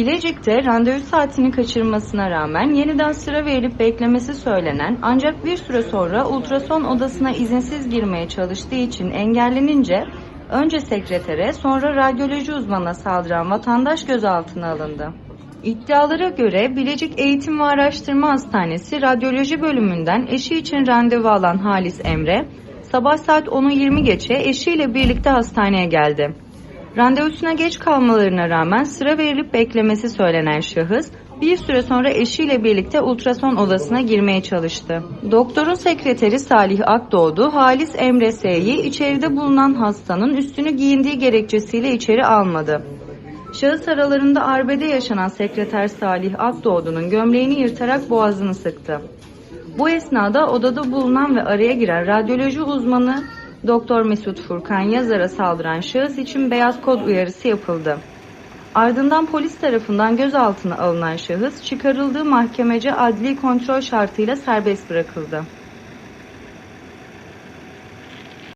Bilecik'te randevu saatini kaçırmasına rağmen yeniden sıra verilip beklemesi söylenen ancak bir süre sonra ultrason odasına izinsiz girmeye çalıştığı için engellenince önce sekretere sonra radyoloji uzmanına saldıran vatandaş gözaltına alındı. İddialara göre Bilecik Eğitim ve Araştırma Hastanesi Radyoloji bölümünden eşi için randevu alan Halis Emre, sabah saat 10'u 20 geçe eşiyle birlikte hastaneye geldi. Randevusuna geç kalmalarına rağmen sıra verilip beklemesi söylenen şahıs bir süre sonra eşiyle birlikte ultrason odasına girmeye çalıştı. Doktorun sekreteri Salih Akdoğdu, Halis Emre S'yi içeride bulunan hastanın üstünü giyindiği gerekçesiyle içeri almadı. Şahıs aralarında arbede yaşanan sekreter Salih Akdoğdu'nun gömleğini yırtarak boğazını sıktı. Bu esnada odada bulunan ve araya giren radyoloji uzmanı Doktor Mesut Furkan Yazar'a saldıran şahıs için beyaz kod uyarısı yapıldı. Ardından polis tarafından gözaltına alınan şahıs çıkarıldığı mahkemece adli kontrol şartıyla serbest bırakıldı.